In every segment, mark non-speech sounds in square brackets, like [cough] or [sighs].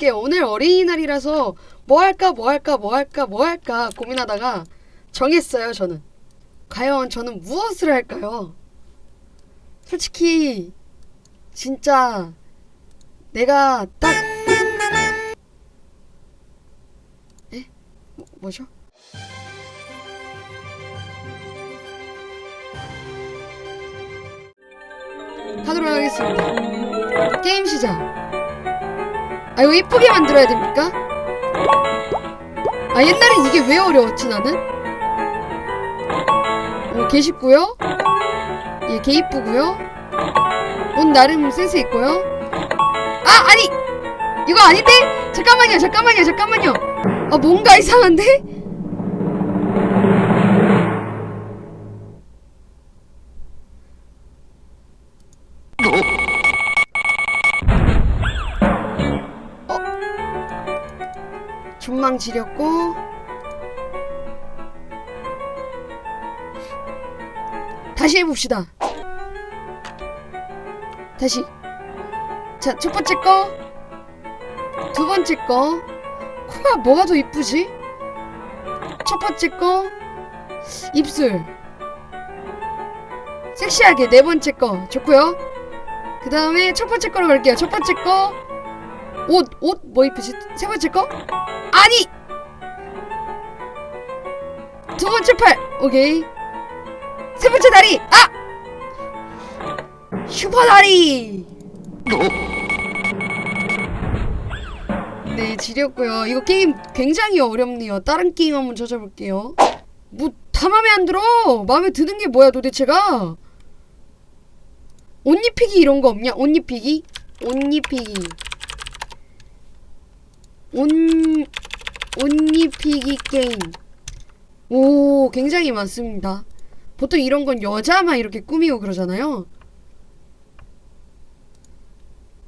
해볼게요. 오늘 어린이날이라서 뭐 할까 뭐 할까 뭐 할까 뭐 할까 고민하다가 정했어요. 저는 과연 저는 무엇을 할까요? 솔직히 진짜 내가 딱 에? 뭐, 뭐죠? 하도록 하겠습니다. 게임 시작. 아 이거 이쁘게 만들어야 됩니까? 아 옛날엔 이게 왜 어려웠지 나는? 어, 개 쉽고요. 예, 개 이쁘고요. 옷 나름 센스 있고요. 아 아니 이거 아닌데? 잠깐만요, 잠깐만요, 잠깐만요. 아 뭔가 이상한데? 존망 지렸고 다시 해봅시다. 다시. 자 첫 번째 거. 두 번째 거. 코가 뭐가 더 이쁘지? 첫 번째 거. 입술. 섹시하게 네 번째 거. 좋고요. 그 다음에 첫 번째 거로 갈게요. 첫 번째 거 옷, 옷뭐 이쁘지? 세 번째 거? 아니! 두 번째 팔! 오케이. 세 번째 다리! 아! 슈퍼 다리! 네, 지렸고요. 이거 게임 굉장히 어렵네요. 다른 게임 한번 찾아볼게요. 뭐, 다 맘에 안 들어! 마음에 드는 게 뭐야, 도대체가? 옷 입히기 이런 거 없냐? 옷 입히기? 옷 입히기. 옷, 옷 입히기 게임. 오, 굉장히 많습니다. 보통 이런 건 여자만 이렇게 꾸미고 그러잖아요.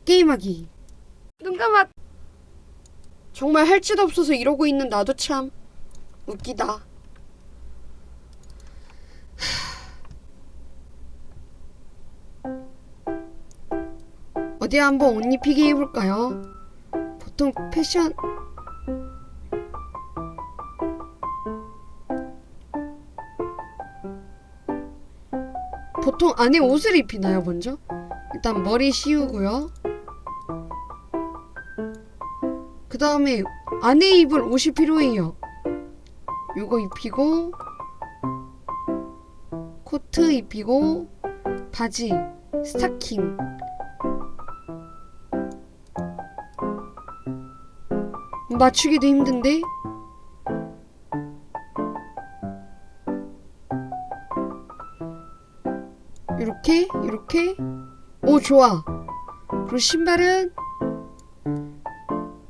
게임하기. 눈 감아. 정말 할 짓 없어서 이러고 있는 나도 참 웃기다. [sighs] 어디 한번 옷 입히기 해볼까요? 보통 패션 보통 안에 옷을 입히나요 먼저? 일단 머리 씌우고요. 그 다음에 안에 입을 옷이 필요해요. 요거 입히고 코트 입히고 바지 스타킹 맞추기도 힘든데? 이렇게? 이렇게? 오 좋아. 그리고 신발은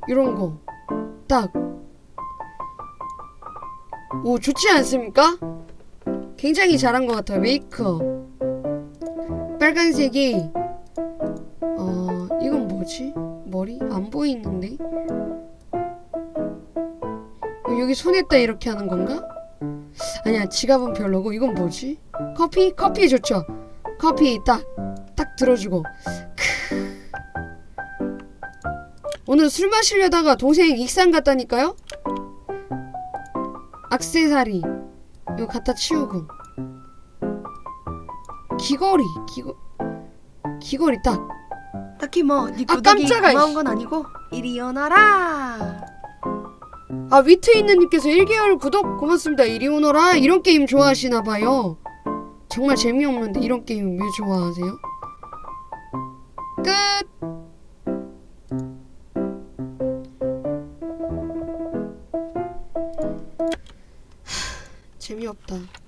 이런 거 딱 오 좋지 않습니까? 굉장히 잘한 것 같아요 메이크업. 빨간색이 어 이건 뭐지? 머리? 안 보이는데? 어, 여기 손에다 이렇게 하는 건가? 아니야 지갑은 별로고 이건 뭐지? 커피? 커피 좋죠 커피 딱 딱 들어주고 크. 오늘 술 마시려다가 동생 익산 갔다니까요? 악세사리 이거 갖다 치우고 귀걸이 귀거 귀걸이 딱 딱히 뭐네 아, 구독이 깜짝아, 고마운. 건 아니고 이리 오너라 아 위트 있는 님께서 1개월 구독 고맙습니다. 이리 오너라. 이런 게임 좋아하시나봐요. 정말 재미없는데 이런 게임 왜 좋아하세요? 끝. 하, 재미없다